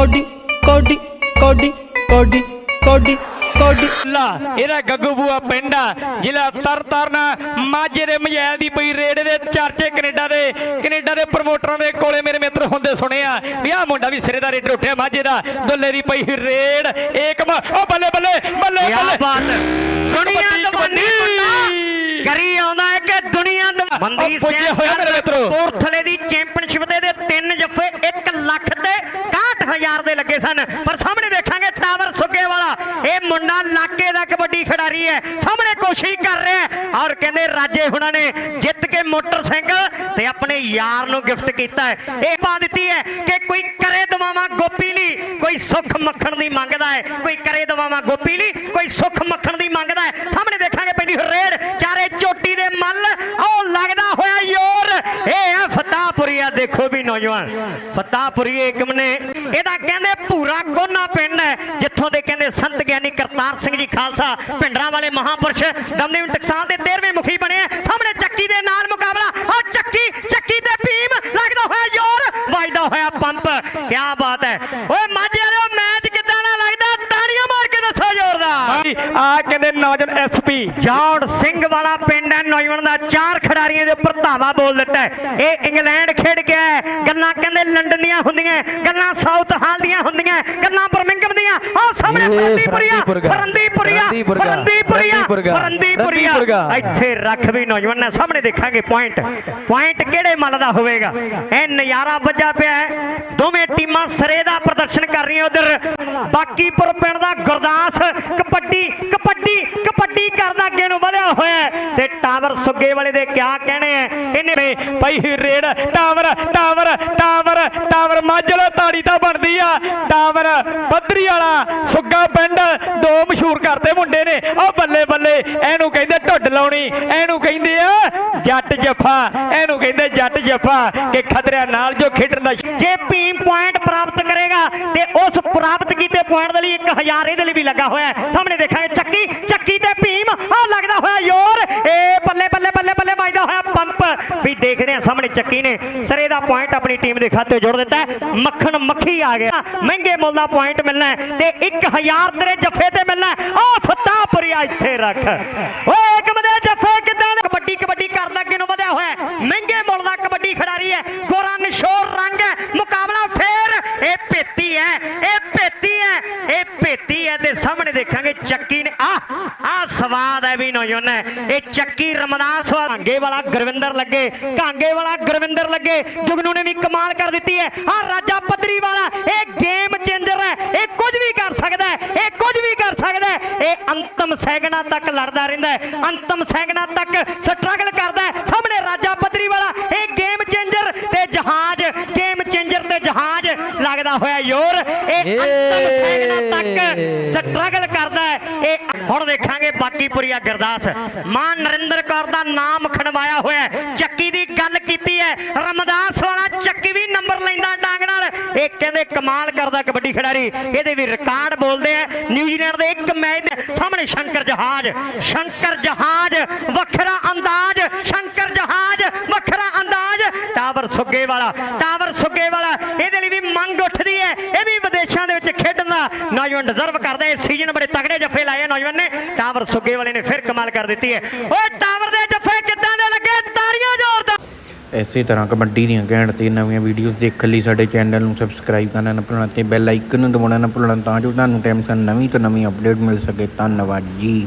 Cody ਕੋਡੀ ਕੋਡੀ ਕੋਡੀ ਕੋਡੀ ਕੋਡੀ ਲਾ ਇਹਦਾ ਗੱਗੂ ਬੂਆ ਪਿੰਡ ਆ ਜ਼ਿਲ੍ਹਾ ਤਰਨਤਾਰਨ ਮਾਝੇ ਦੇ ਮਜੈਲ ਦੀ ਪਈ ਰੇਡ ਦੇ ਚਰਚੇ ਕੈਨੇਡਾ ਦੇ ਕੈਨੇਡਾ ਦੇ ਪ੍ਰਮੋਟਰਾਂ ਦੇ ਕੋਲੇ ਮੇਰੇ ਮਿੱਤਰ ਹੁੰਦੇ ਸੁਣੇ ਆ ਵੀ ਆਹ ਮੁੰਡਾ ਵੀ ਸਿਰੇ ਦਾ ਰੇਡਰ ਉੱਠਿਆ ਮਾਝੇ ਦਾ ਦੁੱਲੇ ਦੀ ਪਈ ਰੇਡ ਏਕਮ ਓ ਬੱਲੇ ਬੱਲੇ ਬੱਲੇ ਬੱਲੇ। ਦੁਨੀਆ ਕਬੱਡੀ, ਦਵਾਨੀ। ਕਰੀ ਆਉਂਦਾ ਹੈ ਕਿ ਦੁਨੀਆ ਦਵਾ- ਬੰਦੀ ਉਹ ਪੁੱਜਿਆ ਹੋਇਆ ਮੇਰੇ ਮਿੱਤਰੋ। ਪੋਰਥਲੇ ਦੀ ਚੈਂਪੀਅਨਸ਼ਿਪ ਦੇ ਦੇ ਤਿੰਨ ਜੱਫੇ 1 ਲੱਖ ਤੇ 61000 ਦੇ ਲੱਗੇ ਸਨ, ਪਰ ਸਾਹਮਣੇ ਦੇਖਾਂਗੇ ਟਾਵਰ ਸੁੱਗੇ ਵਾਲਾ। ਇਹ ਮੁੰਡਾ ਇਲਾਕੇ ਦਾ ਕਬੱਡੀ ਖਿਡਾਰੀ ਹੈ, ਸਾਹਮਣੇ ਕੋਸ਼ਿਸ਼ ਕਰ ਰਿਹਾ ਹੈ। ਔਰ ਕਹਿੰਦੇ ਰਾਜੇ ਹੁਣਾਂ ਨੇ ਜਿੱਤ ਕੇ ਮੋਟਰਸਾਈਕਲ ਤੇ ਆਪਣੇ ਯਾਰ ਨੂੰ ਗਿਫਟ ਕੀਤਾ ਹੈ। ਇਹ ਪਾ ਦਿੱਤੀ ਹੈ ਕਿ ਕੋਈ ਕਰੇ ਦਵਾਵਾਂ ਗੋਪੀ ਲਈ, ਕੋਈ ਸੁੱਖ ਮੱਖਣ ਦੀ ਮੰਗਦਾ ਹੈ। ਕੋਈ ਕਰੇ ਦਵਾਵਾਂ ਗੋਪੀ ਲਈ, ਕੋਈ ਸੁੱਖ ਮੱਖਣ ਦੀ ਮੰਗਦਾ ਹੈ। ਸਾਹਮਣੇ ਦੇਖਾਂਗੇ ਪੈਂਦੀ ਰੇਡ, ਚਾਰੇ ਚੋਟੀ ਦੇ ਮੱਲ ਉਹ ਲੱਗਦਾ ਹੋਇਆ ਯੋਰ ਇਹ ਹੈ ਫਤਾਹਪੁਰੀਆ ਦੇਖੋ ਵੀ ਨੌਜਵਾਨ, ਫਤਾਹਪੁਰੀ ਏਕਮ ਨੇ ਇਹਦਾ ਕਹਿੰਦੇ ਪੂਰਾ ਕੋਨਾ ਪਿੰਡ ਹੈ, ਜਿੱਥੋਂ ਦੇ ਕਹਿੰਦੇ ਸੰਤ ਗਿਆਨੀ ਕਰਤਾਰ ਸਿੰਘ ਜੀ ਖਾਲਸਾ, ਪਿੰਡਰਾਂ ਵਾਲੇ ਮਹਾਪੁਰਸ਼ ਦਮਦਮੀ ਟਕਸਾਲ ਦੇ 13ਵੇਂ ਮੁਖੀ ਬਣੇ ਸਾਹਮਣੇ ਚੱਕੀ ਦੇ ਨਾਲ ਮੁਕਾਬਲਾ ਆ ਚੱਕੀ ਚੱਕੀ ਤੇ ਭੀਮ, ਲੱਗਦਾ ਹੋਇਆ ਜ਼ੋਰ ਵੱਜਦਾ ਹੋਇਆ ਪੰਪ। ਕੀ ਬਾਤ ਹੈ ਓਏ ਮਾਝੇ ਵਾਲਿਓ ਮੈਚ ਕਿੱਦਾਂ ਦਾ ਲੱਗਦਾ ਤਾੜੀਆਂ ਮਾਰ ਕੇ ਦੱਸੋ ਜ਼ੋਰਦਾਰ ਆ ਕਹਿੰਦੇ ਨੌਜਵਾਨ ਐਸਪੀ ਜੌੜ ਸਿੰਘ ਵਾਲਾ ਪਿੰਡ ਹੈ ਨੌਜਵਾਨ ਦਾ ਚਾਰ ਧਾਵਾ ਬੋਲ ਦਿੱਤਾ ਇਹ ਇੰਗਲੈਂਡ ਖੇਡ ਹੈ। ਗੱਲਾਂ ਕਹਿੰਦੇ ਲੰਡਨ ਦੀਆਂ ਹੁੰਦੀਆਂ ਗੱਲਾਂ ਸਾਊਥ ਹਾਲ ਦੀਆਂ ਹੁੰਦੀਆਂ ਗੱਲਾਂ ਬਰਮਿੰਗਮ ਦੀਆਂ। ਆਹ ਸਾਹਮਣੇ ਫਰੰਦੀਪੁਰੀਆ ਫਰੰਦੀਪੁਰੀਆ ਫਰੰਦੀਪੁਰੀਆ ਫਰੰਦੀਪੁਰੀਆ। ਇੱਥੇ ਰੱਖ ਵੀ ਨੌਜਵਾਨ ਨੇ ਸਾਹਮਣੇ ਦੇਖਾਂਗੇ ਪੁਆਇੰਟ ਪੁਆਇੰਟ ਕਿਹੜੇ ਮੱਲ ਦਾ ਹੋਵੇਗਾ? ਇਹ ਨਜ਼ਾਰਾ ਵੱਜਾ ਪਿਆ ਹੈ। ਦੋਵੇਂ ਟੀਮਾਂ ਸਰੇ ਦਾ ਪ੍ਰਦਰਸ਼ਨ ਕਰ ਰਹੀਆਂ ਉਧਰ। ਬਾਕੀਪੁਰ ਪਿੰਡ ਦਾ ਗੁਰਦਾਸ ਕਬੱਡੀ ਕਬੱਡੀ ਕਬੱਡੀ ਕਰਦਾ ਅੱਗੇ ਹੋਇਆ ਤੇ ਟਾਵਰ ਸੁੱਗੇ ਵਾਲੇ ਦੇ ਕਿਆ ਕਹਿਣੇ ਆ ਇਹਨੇ ਪਈ raid. Tower tower tower tower ਮਾਝਲ ਤਾੜੀ ਤਾਂ ਬਣਦੀ ਆ। ਟਾਵਰ ਬੱਦਰੀ ਵਾਲਾ ਸੁੱਗਾ ਪਿੰਡ। ਦੋ ਮਸ਼ਹੂਰ ਕਰਦੇ ਮੁੰਡੇ ਨੇ। ਉਹ ਬੱਲੇ ਬੱਲੇ, ਇਹਨੂੰ ਕਹਿੰਦੇ ਢੁੱਡ ਲਾਉਣੀ। ਇਹਨੂੰ ਕਹਿੰਦੇ ਆ ਜੱਟ ਜੱਫਾ। ਇਹਨੂੰ ਕਹਿੰਦੇ ਜੱਟ ਜੱਫਾ ਕਿ ਖਤਰਿਆਂ ਨਾਲ ਜੋ ਖੇਡਣ ਦਾ ਜੇ ਭੀਮ ਪੁਆਇੰਟ ਪ੍ਰਾਪਤ ਕਰੇਗਾ, ਤੇ ਉਸ ਪ੍ਰਾਪਤ ਕੀਤੇ ਪੁਆਇੰਟ ਦੇ ਲਈ 1000 ਇਹਦੇ ਲਈ ਵੀ ਲੱਗਾ ਹੋਇਆ ਸਾਹਮਣੇ ਦੇਖਾਂਗੇ ਚੱਕੀ ਚੱਕੀ ਤੇ ਭੀਮ ਆ ਲੱਗਦਾ ਹੋਇਆ ਯੋਰ ਏ ਬੱਲੇ ਬੱਲੇ ਬੱਲੇ ਬੱਲੇ ਵੱਜਦਾ ਹੋਇਆ ਪੰਪ ਵੀ ਦੇਖਦੇ ਆ ਸਾਹਮਣੇ ਚੱਕੀ ਨੇ। ਸਰੇ ਦਾ ਪੁਆਇੰਟ ਆਪਣੀ ਟੀਮ ਦੇ ਖਾਤੇ ਜੋੜ ਦਿੱਤਾ ਮੱਖਣ ਮੱਖੀ ਆ ਗਿਆ। ਮਹਿੰਗੇ ਮੁੱਲ ਦਾ ਪੁਆਇੰਟ ਮਿਲਣਾ ਹੈ ਤੇ 1000 ਤੇਰੇ ਜੱਫੇ ਤੇ ਮਿਲਣਾ ਆ ਫਤਾਹਪੁਰੀਆ ਇੱਥੇ ਰੱਖ। ਓਏ ਏਕਮ ਦੇ ਜੱਫੇ ਕਿਦਾਂ ਕਬੱਡੀ ਕਬੱਡੀ ਕਰਦਾ ਅੱਗੇ ਨੂੰ ਵਧਿਆ ਹੋਇਆ ਹੈ। ਮਹਿੰਗੇ ਮੁੱਲ ਦਾ ਕਬੱਡੀ ਖਿਡਾਰੀ ਹੈ ਗੋਰਾ ਨਿਸ਼ੋਰ ਰੰਗ ਹੈ ਮੁਕਾਬਲਾ ਫੇਰ ਇਹ ਭੇਤੀ ਹੈ ਇਹ ਭੇਤੀ ਹੈ ਇਹ ਭੇਤੀ ਹੈ ਤੇ ਸਾਹਮਣੇ ਦੇਖਾਂਗੇ ਚੱਕੀ ਨੇ। ਆ ਆ ਸਵਾਦ ਹੈ ਵੀ ਨੌਜਵਾਨ ਇਹ ਚੱਕੀ ਰਮਦਾਸ ਵਾਲਾ ਕਾਂਗੇ ਵਾਲਾ ਗੁਰਵਿੰਦਰ ਲੱਗੇ। ਕਾਂਗੇ ਵਾਲਾ ਗੁਰਵਿੰਦਰ ਲੱਗੇ। ਜੁਗਨੂ ਨੇ ਵੀ ਕਮਾਲ ਕਰ ਦਿੱਤੀ ਹੈ। ਆ ਰਾਜਾ ਪੱਧਰੀ ਵਾਲਾ, ਇਹ ਗੇਮ ਚੇਂਜਰ ਹੈ। ਇਹ ਕੁਝ ਵੀ ਕਰ ਸਕਦਾ ਹੈ। ਇਹ ਕੁਝ ਵੀ ਕਰ ਸਕਦਾ ਹੈ। ਇਹ ਅੰਤਮ ਸੈਕਿੰਡਾਂ ਤੱਕ ਲੜਦਾ ਰਹਿੰਦਾ ਹੈ। ਅੰਤਮ ਸੈਕਿੰਡਾਂ ਤੱਕ ਸਟਰਗਲ ਕਰਦਾ ਹੈ। ਸਾਹਮਣੇ ਰਾਜਾ ਪੱਧਰੀ ਵਾਲਾ ਇਹ ਗੇਮ ਚੇਂਜਰ ਤੇ ਜਹਾਜ਼ ਗੇਮ ਚੇਂਜਰ ਤੇ ਜਹਾਜ਼ ਲੱਗਦਾ ਹੋਇਆ ਯੋਰ ਇਹ ਅੰਤਮ ਸੈਕਿੰਡਾਂ ਤੱਕ ਸਟਰਗਲ ਕਰਦਾ ਹੈ। ਇਹ ਹੁਣ ਦੇਖਾਂਗੇ ਬਾਕੀ ਪੁਰੀਆ ਗਰਦਾਸ। ਮਾਂ ਨਰਿੰਦਰ ਕੌਰ ਦਾ ਨਾਮ ਖਣਵਾਇਆ ਹੋਇਆ। ਚੱਕੀ ਦੀ ਗੱਲ ਕੀਤੀ ਹੈ। ਰਮਦਾਸ ਵਾਲਾ ਚੱਕੀ ਵੀ ਨੰਬਰ ਲੈਂਦਾ ਡਾਂਗ ਨਾਲ। ਇਹ ਕਹਿੰਦੇ ਕਮਾਲ ਕਰਦਾ ਕਬੱਡੀ ਖਿਡਾਰੀ। ਇਹਦੇ ਵੀ ਰਿਕਾਰਡ ਬੋਲਦੇ ਆ। ਨਿਊਜ਼ੀਲੈਂਡ ਦੇ ਇੱਕ ਮੈਚ ਦੇ ਸਾਹਮਣੇ ਸ਼ੰਕਰ ਜਹਾਜ਼। ਸ਼ੰਕਰ ਜਹਾਜ਼ ਵੱਖਰਾ ਅੰਦਾਜ਼। ਸ਼ੰਕਰ ਜਹਾਜ਼ ਵੱਖਰਾ ਅੰਦਾਜ਼। ਟਾਵਰ ਸੁੱਗੇ ਵਾਲਾ। ਟਾਵਰ ਸੁੱਗੇ ਵਾਲਾ ਇਹਦੇ ਲਈ ਵੀ ਮੰਗ ਉੱਠਦੀ ਹੈ ਇਹ ਵੀ ਵਿਦੇਸ਼ਾਂ ਦੇ ਨੌਜਵਾਨ ਡਿਜ਼ਰਵ ਕਰਦਾ ਇਸ ਸੀਜ਼ਨ ਬੜੇ ਤਗੜੇ ਜੱਫੇ ਲਾਏ ਨੌਜਵਾਨ ਨੇ। ਟਾਵਰ ਸੁੱਗੇ ਵਾਲੇ ਨੇ ਫਿਰ ਕਮਾਲ ਕਰ ਦਿੱਤੀ ਹੈ। ਓਏ, ਟਾਵਰ ਦੇ ਜੱਫੇ ਕਿੱਦਾਂ ਦੇ ਲੱਗੇ? ਤਾੜੀਆਂ ਜ਼ੋਰਦਾਰ ਇਸੇ ਤਰ੍ਹਾਂ ਕਬੱਡੀ ਦੀਆਂ ਘੈਂਟ ਤੇ ਨਵੀਆਂ ਵੀਡੀਓਜ਼ ਦੇਖਣ ਲਈ ਸਾਡੇ ਚੈਨਲ ਨੂੰ ਸਬਸਕ੍ਰਾਈਬ ਕਰਨਾ ਨਾ ਭੁੱਲਣਾ ਤੇ ਬੈਲ ਆਈਕਨ ਨੂੰ ਦਬਾਉਣਾ ਨਾ ਭੁੱਲਣਾ ਤਾਂ ਜੋ ਤੁਹਾਨੂੰ ਟਾਈਮ ਸਿਰ ਨਵੀਂ ਤੋਂ ਨਵੀਂ ਅਪਡੇਟ ਮਿਲ ਸਕੇ। ਧੰਨਵਾਦ ਜੀ।